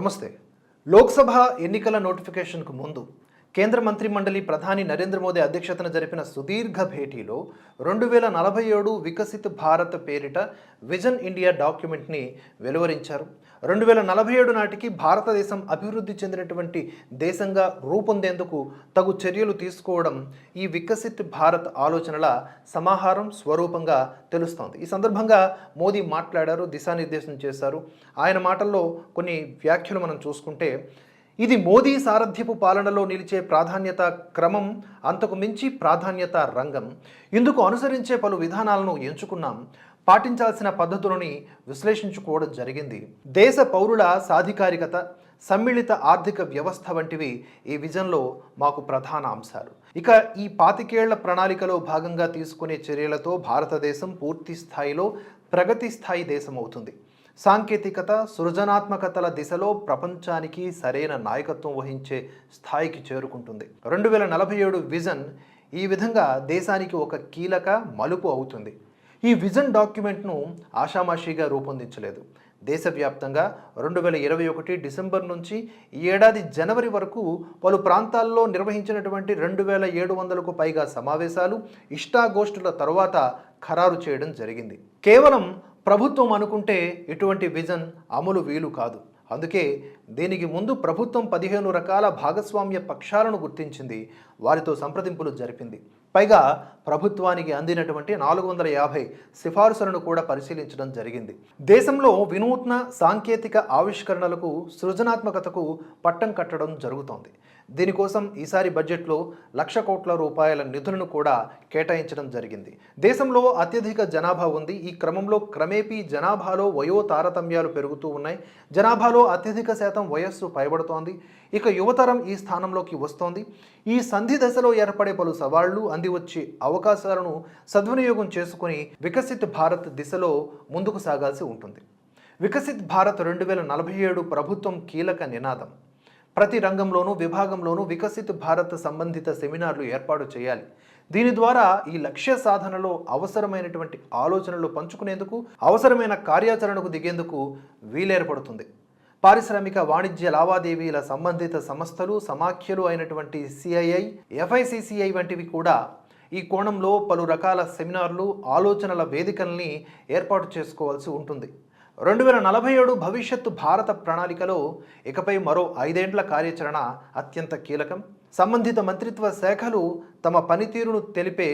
నమస్తే. లోక్సభ ఎన్నికల నోటిఫికేషన్కు ముందు కేంద్ర మంత్రి మండలి ప్రధాని నరేంద్ర మోదీ అధ్యక్షతన జరిపిన సుదీర్ఘ భేటీలో రెండు వేల నలభై ఏడు వికసిత్ భారత్ పేరిట విజన్ ఇండియా డాక్యుమెంట్ని వెలువరించారు. రెండు వేల నలభై ఏడు నాటికి భారతదేశం అభివృద్ధి చెందినటువంటి దేశంగా రూపొందేందుకు తగు చర్యలు తీసుకోవడం ఈ వికసిత్ భారత్ ఆలోచనల సమాహారం స్వరూపంగా తెలుస్తోంది. ఈ సందర్భంగా మోదీ మాట్లాడారు దిశానిర్దేశం చేశారు. ఆయన మాటల్లో కొన్ని వ్యాఖ్యలు మనం చూసుకుంటే ఇది మోదీ సారథ్యపు పాలనలో నిలిచే ప్రాధాన్యత క్రమం అంతకు మించి ప్రాధాన్యత రంగం. ఇందుకు అనుసరించే పలు విధానాలను ఎంచుకున్నాం. పాటించాల్సిన పద్ధతులని విశ్లేషించుకోవడం జరిగింది. దేశ పౌరుల సాధికారికత సమ్మిళిత ఆర్థిక వ్యవస్థ వంటివి ఈ విజన్లో మాకు ప్రధాన అంశాలు. ఇక ఈ పాతికేళ్ళ ప్రణాళికలో భాగంగా తీసుకునే చర్యలతో భారతదేశం పూర్తి స్థాయిలో ప్రగతి స్థాయి దేశం అవుతుంది సాంకేతికత సృజనాత్మకతల దిశలో ప్రపంచానికి సరైన నాయకత్వం వహించే స్థాయికి చేరుకుంటుంది. రెండు వేల నలభై ఏడు విజన్ ఈ విధంగా దేశానికి ఒక కీలక మలుపు అవుతుంది. ఈ విజన్ డాక్యుమెంట్ను ఆషామాషిగా రూపొందించలేదు. దేశవ్యాప్తంగా రెండు వేల ఇరవై ఒకటి డిసెంబర్ నుంచి ఈ ఏడాది జనవరి వరకు పలు ప్రాంతాల్లో నిర్వహించినటువంటి రెండు వేల ఏడు వందలకు పైగా సమావేశాలు ఇష్టాగోష్ఠుల తరువాత ఖరారు చేయడం జరిగింది. కేవలం ప్రభుత్వం అనుకుంటే ఇటువంటి విజన్ అమలు వీలు కాదు. అందుకే దీనికి ముందు ప్రభుత్వం పదిహేను రకాల భాగస్వామ్య పక్షాలను గుర్తించింది. వారితో సంప్రదింపులు జరిపింది. పైగా ప్రభుత్వానికి అందినటువంటి నాలుగు వందల యాభై సిఫార్సులను కూడా పరిశీలించడం జరిగింది. దేశంలో వినూత్న సాంకేతిక ఆవిష్కరణలకు సృజనాత్మకతకు పట్టం కట్టడం జరుగుతోంది. దీనికోసం ఈసారి బడ్జెట్లో లక్ష కోట్ల రూపాయల నిధులను కూడా కేటాయించడం జరిగింది. దేశంలో అత్యధిక జనాభా ఉంది. ఈ క్రమంలో క్రమేపీ జనాభాలో వయో తారతమ్యాలు పెరుగుతూ ఉన్నాయి. జనాభాలో అత్యధిక శాతం వయస్సు పైబడుతోంది. ఇక యువతరం ఈ స్థానంలోకి వస్తోంది. ఈ సంధి దశలో ఏర్పడే పలు సవాళ్ళు అందివచ్చే అవకాశాలను సద్వినియోగం చేసుకుని వికసిత్ భారత్ దిశలో ముందుకు సాగాల్సి ఉంటుంది. వికసిత్ భారత్ రెండు వేల నలభై ఏడు ప్రభుత్వం కీలక నినాదం. ప్రతి రంగంలోనూ విభాగంలోనూ వికసిత్ భారత్ సంబంధిత సెమినార్లు ఏర్పాటు చేయాలి. దీని ద్వారా ఈ లక్ష్య సాధనలో అవసరమైనటువంటి ఆలోచనలు పంచుకునేందుకు అవసరమైన కార్యాచరణకు దిగేందుకు వీలేర్పడుతుంది. పారిశ్రామిక వాణిజ్య లావాదేవీల సంబంధిత సంస్థలు సమాఖ్యలు అయినటువంటి సిఐఐ ఎఫ్ఐసిసిఐ వంటివి కూడా ఈ కోణంలో పలు రకాల సెమినార్లు ఆలోచనల వేదికల్ని ఏర్పాటు చేసుకోవాల్సి ఉంటుంది. రెండు వేల నలభై ఏడు భవిష్యత్తు భారత ప్రణాళికలో ఇకపై మరో ఐదేండ్ల కార్యాచరణ అత్యంత కీలకం. సంబంధిత మంత్రిత్వ శాఖలు తమ పనితీరును తెలిపే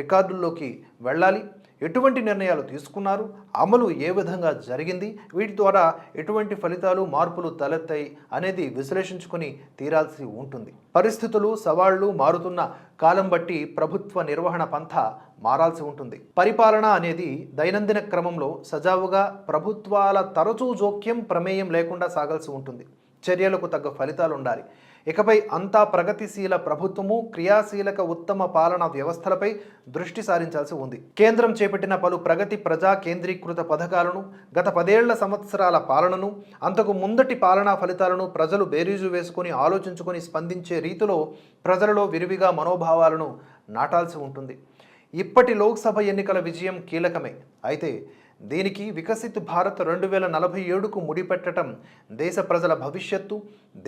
రికార్డుల్లోకి వెళ్ళాలి. ఎటువంటి నిర్ణయాలు తీసుకున్నారు? అమలు ఏ విధంగా జరిగింది? వీటి ద్వారా ఎటువంటి ఫలితాలు మార్పులు తలెత్తాయి అనేది విశ్లేషించుకొని తీరాల్సి ఉంటుంది. పరిస్థితులు సవాళ్ళు మారుతున్న కాలం బట్టి ప్రభుత్వ నిర్వహణ పంథ మారాల్సి ఉంటుంది. పరిపాలన అనేది దైనందిన క్రమంలో సజావుగా ప్రభుత్వాల తరచూ జోక్యం ప్రమేయం లేకుండా సాగాల్సి ఉంటుంది. చర్యలకు తగ్గ ఫలితాలు ఉండాలి ఇకపై అంతా ప్రగతిశీల ప్రభుత్వము క్రియాశీలక ఉత్తమ పాలన వ్యవస్థలపై దృష్టి సారించాల్సి ఉంది. కేంద్రం చేపట్టిన పలు ప్రగతి ప్రజా కేంద్రీకృత పథకాలను గత పదేళ్ళ సంవత్సరాల పాలనను అంతకు ముందటి పాలనా ఫలితాలను ప్రజలు బేరీజు వేసుకుని ఆలోచించుకొని స్పందించే రీతిలో ప్రజలలో విరివిగా మనోభావాలను నాటాల్సి ఉంటుంది. ఇప్పటి లోక్సభ ఎన్నికల విజయం కీలకమే. అయితే దీనికి వికసిత్ భారత్ రెండు వేల నలభై ఏడుకు ముడిపెట్టడం దేశ ప్రజల భవిష్యత్తు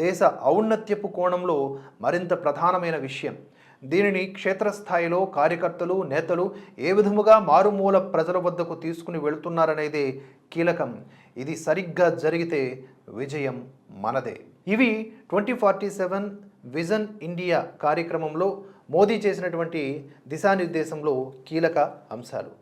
దేశ ఔన్నత్యపు కోణంలో మరింత ప్రధానమైన విషయం. దీనిని క్షేత్రస్థాయిలో కార్యకర్తలు నేతలు ఏ విధముగా మారుమూల ప్రజల వద్దకు తీసుకుని వెళుతున్నారనేదే కీలకం. ఇది సరిగ్గా జరిగితే విజయం మనదే. ఇవి twenty forty seven vision India కార్యక్రమంలో మోదీ చేసినటువంటి దిశానిర్దేశంలో కీలక అంశాలు.